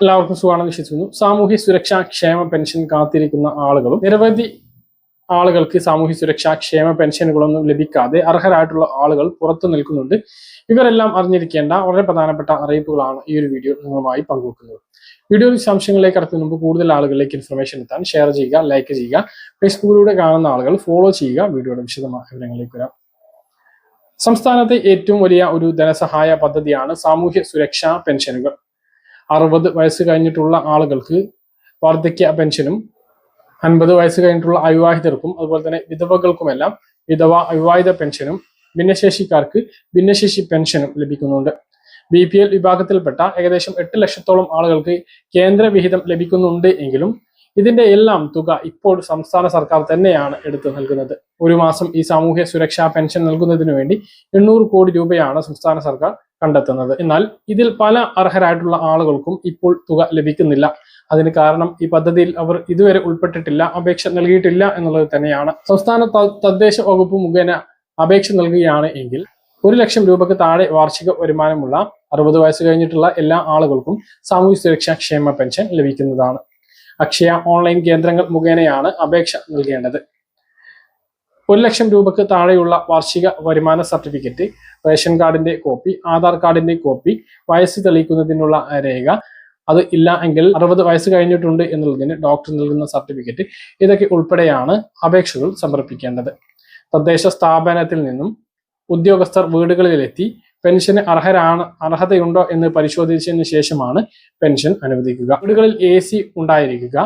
എല്ലാവർക്കും സുഖമാണെന്ന് വിശ്വസിക്കുന്നു. സാമൂഹ്യ സുരക്ഷാ ക്ഷേമ പെൻഷൻ കാത്തിരിക്കുന്ന ആളുകളും നിരവധി ആളുകൾക്ക് സാമൂഹ്യ സുരക്ഷാ ക്ഷേമ പെൻഷനുകളൊന്നും ലഭിക്കാതെ അർഹരായിട്ടുള്ള ആളുകൾ പുറത്തു നിൽക്കുന്നുണ്ട്. ഇവരെല്ലാം അറിഞ്ഞിരിക്കേണ്ട വളരെ പ്രധാനപ്പെട്ട അറിയിപ്പുകളാണ് ഈ ഒരു വീഡിയോ നിങ്ങളുമായി പങ്കുവെക്കുന്നത്. വീഡിയോ വിശദാംശങ്ങളിലേക്ക് കടത്തുന്ന മുമ്പ് കൂടുതൽ ആളുകളിലേക്ക് ഇൻഫർമേഷൻ എത്താൻ ഷെയർ ചെയ്യുക ലൈക്ക് ചെയ്യുക ഫേസ്ബുക്കിലൂടെ കാണുന്ന ആളുകൾ ഫോളോ ചെയ്യുക. വീഡിയോയുടെ വിശദമായ വിവരങ്ങളിലേക്ക് വരാം. സംസ്ഥാനത്തെ ഏറ്റവും വലിയ ഒരു ധനസഹായ പദ്ധതിയാണ് സാമൂഹ്യ സുരക്ഷാ പെൻഷനുകൾ. അറുപത് വയസ്സ് കഴിഞ്ഞിട്ടുള്ള ആളുകൾക്ക് വാർദ്ധക്യ പെൻഷനും അൻപത് വയസ്സ് കഴിഞ്ഞിട്ടുള്ള അവിവാഹിതർക്കും അതുപോലെ തന്നെ വിധവകൾക്കുമെല്ലാം വിധവ അവിവാഹിത പെൻഷനും ഭിന്നശേഷിക്കാർക്ക് ഭിന്നശേഷി പെൻഷനും ലഭിക്കുന്നുണ്ട്. ബി പി എൽ വിഭാഗത്തിൽപ്പെട്ട ഏകദേശം എട്ട് ലക്ഷത്തോളം ആളുകൾക്ക് കേന്ദ്ര വിഹിതം ലഭിക്കുന്നുണ്ട് എങ്കിലും ഇതിന്റെ എല്ലാം തുക ഇപ്പോൾ സംസ്ഥാന സർക്കാർ തന്നെയാണ് എടുത്തു നൽകുന്നത്. ഒരു മാസം ഈ സാമൂഹ്യ സുരക്ഷാ പെൻഷൻ നൽകുന്നതിന് വേണ്ടി എണ്ണൂറ് കോടി രൂപയാണ് സംസ്ഥാന സർക്കാർ കണ്ടെത്തുന്നത്. എന്നാൽ ഇതിൽ പല അർഹരായിട്ടുള്ള ആളുകൾക്കും ഇപ്പോൾ തുക ലഭിക്കുന്നില്ല. അതിന് കാരണം ഈ പദ്ധതിയിൽ അവർ ഇതുവരെ ഉൾപ്പെട്ടിട്ടില്ല അപേക്ഷ നൽകിയിട്ടില്ല എന്നുള്ളത് തന്നെയാണ്. സംസ്ഥാന തദ്ദേശ വകുപ്പ് മുഖേന അപേക്ഷ നൽകുകയാണ് എങ്കിൽ ഒരു ലക്ഷം രൂപയ്ക്ക് താഴെ വാർഷിക വരുമാനമുള്ള അറുപത് വയസ്സ് കഴിഞ്ഞിട്ടുള്ള എല്ലാ ആളുകൾക്കും സാമൂഹ്യ സുരക്ഷാ ക്ഷേമ പെൻഷൻ ലഭിക്കുന്നതാണ്. അക്ഷയ ഓൺലൈൻ കേന്ദ്രങ്ങൾ മുഖേനയാണ് അപേക്ഷ നൽകേണ്ടത്. ഒരു ലക്ഷം രൂപക്ക് താഴെയുള്ള വാർഷിക വരുമാന സർട്ടിഫിക്കറ്റ് റേഷൻ കാർഡിന്റെ കോപ്പി ആധാർ കാർഡിന്റെ കോപ്പി വയസ്സ് തെളിയിക്കുന്നതിനുള്ള രേഖ അത് ഇല്ല എങ്കിൽ അറുപത് വയസ്സ് കഴിഞ്ഞിട്ടുണ്ട് എന്നുള്ളതിന് ഡോക്ടർ നൽകുന്ന സർട്ടിഫിക്കറ്റ് ഇതൊക്കെ ഉൾപ്പെടെയാണ് അപേക്ഷകൾ സമർപ്പിക്കേണ്ടത്. തദ്ദേശ സ്ഥാപനത്തിൽ നിന്നും ഉദ്യോഗസ്ഥർ വീടുകളിലെത്തി പെൻഷന് അർഹരാണ് അർഹതയുണ്ടോ എന്ന് പരിശോധിച്ചതിന് ശേഷമാണ് പെൻഷൻ അനുവദിക്കുക. വീടുകളിൽ എ സി ഉണ്ടായിരിക്കുക.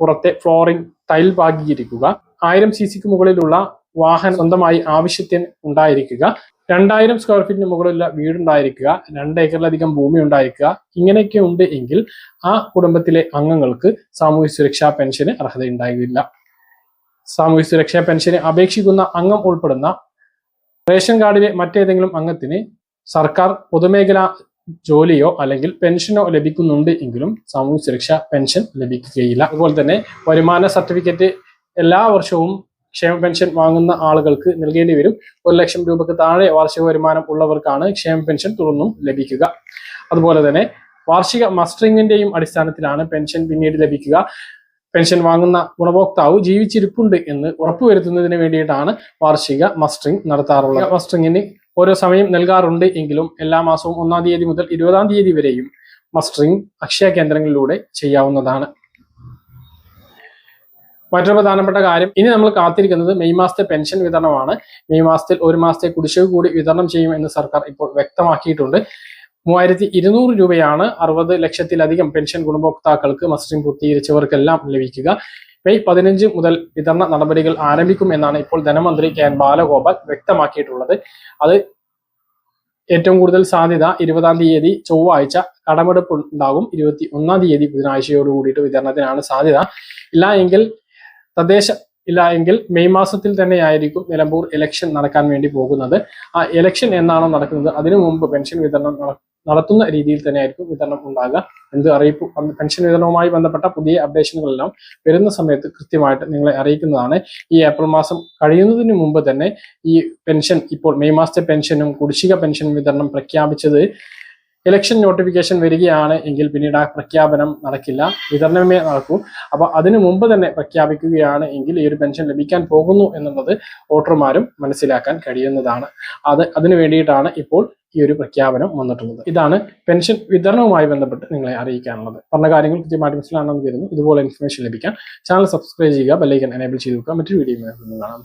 പുറത്തെ ഫ്ലോറിംഗ് ടൈൽ പാകിയിരിക്കുക. ആയിരം സി സിക്ക് മുകളിലുള്ള വാഹനം സ്വന്തമായി ആവശ്യത്തിന് ഉണ്ടായിരിക്കുക. രണ്ടായിരം സ്ക്വയർ ഫീറ്റിന് മുകളിലുള്ള വീടുണ്ടായിരിക്കുക. രണ്ട് ഏക്കറിലധികം ഭൂമി ഉണ്ടായിരിക്കുക. ഇങ്ങനെയൊക്കെ ഉണ്ട് എങ്കിൽ ആ കുടുംബത്തിലെ അംഗങ്ങൾക്ക് സാമൂഹ്യ സുരക്ഷാ പെൻഷന് അർഹതയുണ്ടാകില്ല സാമൂഹ്യ സുരക്ഷാ പെൻഷന് അപേക്ഷിക്കുന്ന അംഗം ഉൾപ്പെടുന്ന റേഷൻ കാർഡിലെ മറ്റേതെങ്കിലും അംഗത്തിന് സർക്കാർ പൊതുമേഖലാ ജോലിയോ അല്ലെങ്കിൽ പെൻഷനോ ലഭിക്കുന്നുണ്ട് എങ്കിലും സാമൂഹ്യ സുരക്ഷാ പെൻഷൻ ലഭിക്കുകയില്ല. അതുപോലെ തന്നെ വരുമാന സർട്ടിഫിക്കറ്റ് എല്ലാ വർഷവും ക്ഷേമ പെൻഷൻ വാങ്ങുന്ന ആളുകൾക്ക് നൽകേണ്ടി വരും. ഒരു ലക്ഷം രൂപക്ക് താഴെ വാർഷിക വരുമാനം ഉള്ളവർക്കാണ് ക്ഷേമ പെൻഷൻ തുടർന്നും ലഭിക്കുക. അതുപോലെ തന്നെ വാർഷിക മസ്റ്ററിങ്ങിന്റെയും അടിസ്ഥാനത്തിലാണ് പെൻഷൻ പിന്നീട് ലഭിക്കുക. പെൻഷൻ വാങ്ങുന്ന ഗുണഭോക്താവ് ജീവിച്ചിരിപ്പുണ്ട് എന്ന് ഉറപ്പുവരുത്തുന്നതിന് വേണ്ടിയിട്ടാണ് വാർഷിക മസ്റ്ററിംഗ് നടത്താറുള്ളത്. മസ്റ്ററിങ്ങിന് ഓരോ സമയം നൽകാറുണ്ട് എങ്കിലും എല്ലാ മാസവും ഒന്നാം തീയതി മുതൽ ഇരുപതാം തീയതി വരെയും മസ്റ്ററിംഗ് അക്ഷയ കേന്ദ്രങ്ങളിലൂടെ ചെയ്യാവുന്നതാണ്. മറ്റൊരു പ്രധാനപ്പെട്ട കാര്യം ഇനി നമ്മൾ കാത്തിരിക്കുന്നത് മെയ് മാസത്തെ പെൻഷൻ വിതരണമാണ്. മെയ് മാസത്തിൽ ഒരു മാസത്തെ കുടിശ്ശിക കൂടി വിതരണം ചെയ്യുമെന്ന് സർക്കാർ ഇപ്പോൾ വ്യക്തമാക്കിയിട്ടുണ്ട്. മൂവായിരത്തി ഇരുന്നൂറ് രൂപയാണ് അറുപത് ലക്ഷത്തിലധികം പെൻഷൻ ഗുണഭോക്താക്കൾക്ക് മസ്റ്ററിംഗ് പൂർത്തീകരിച്ചവർക്കെല്ലാം ലഭിക്കുക. മെയ് പതിനഞ്ച് മുതൽ വിതരണ നടപടികൾ ആരംഭിക്കും എന്നാണ് ഇപ്പോൾ ധനമന്ത്രി കെ എൻ ബാലഗോപാൽ വ്യക്തമാക്കിയിട്ടുള്ളത്. അത് ഏറ്റവും കൂടുതൽ സാധ്യത ഇരുപതാം തീയതി ചൊവ്വാഴ്ച കടമെടുപ്പ് ഉണ്ടാകും ഇരുപത്തി ഒന്നാം തീയതി ബുധനാഴ്ചയോട് കൂടിയിട്ട് വിതരണത്തിനാണ് സാധ്യത. ഇല്ല എങ്കിൽ തദ്ദേശ ഇല്ല എങ്കിൽ മെയ് മാസത്തിൽ തന്നെയായിരിക്കും നിലമ്പൂർ ഇലക്ഷൻ നടക്കാൻ വേണ്ടി പോകുന്നത്. ആ ഇലക്ഷൻ എന്നാണോ നടക്കുന്നത്? അതിനു മുമ്പ് പെൻഷൻ വിതരണം നട- നടത്തുന്ന രീതിയിൽ തന്നെയായിരിക്കും വിതരണം ഉണ്ടാകുക. എന്ത് അറിയിപ്പ് പെൻഷൻ വിതരണവുമായി ബന്ധപ്പെട്ട പുതിയ അപ്ഡേഷനുകളെല്ലാം വരുന്ന സമയത്ത് കൃത്യമായിട്ട് നിങ്ങളെ അറിയിക്കുന്നതാണ്. ഈ ഏപ്രിൽ മാസം കഴിയുന്നതിന് മുമ്പ് തന്നെ ഈ പെൻഷൻ ഇപ്പോൾ മെയ് മാസത്തെ പെൻഷനും കുടിശ്ശിക പെൻഷൻ വിതരണം പ്രഖ്യാപിച്ചത് ഇലക്ഷൻ നോട്ടിഫിക്കേഷൻ വരികയാണ് എങ്കിൽ പിന്നീട് ആ പ്രഖ്യാപനം നടക്കില്ല. വിതരണമേ നടക്കൂ. അപ്പോൾ അതിനു മുമ്പ് തന്നെ പ്രഖ്യാപിക്കുകയാണ് എങ്കിൽ ഈ ഒരു പെൻഷൻ ലഭിക്കാൻ പോകുന്നു എന്നുള്ളത് വോട്ടർമാരും മനസ്സിലാക്കാൻ കഴിയുന്നതാണ്. അത് അതിനു വേണ്ടിയിട്ടാണ് ഇപ്പോൾ ഈ ഒരു പ്രഖ്യാപനം വന്നിട്ടുള്ളത്. ഇതാണ് പെൻഷൻ വിതരണവുമായി ബന്ധപ്പെട്ട് നിങ്ങളെ അറിയിക്കാനുള്ളത്. പറഞ്ഞ കാര്യങ്ങൾ കൃത്യമായിട്ട് മനസ്സിലാണെന്ന് കരുതുന്നു. ഇതുപോലെ ഇൻഫർമേഷൻ ലഭിക്കാൻ ചാനൽ സബ്സ്ക്രൈബ് ചെയ്യുക ബെല്ലൈക്കൻ എനേബിൾ ചെയ്ത് വെക്കുക. മറ്റൊരു വീഡിയോ കാണാം.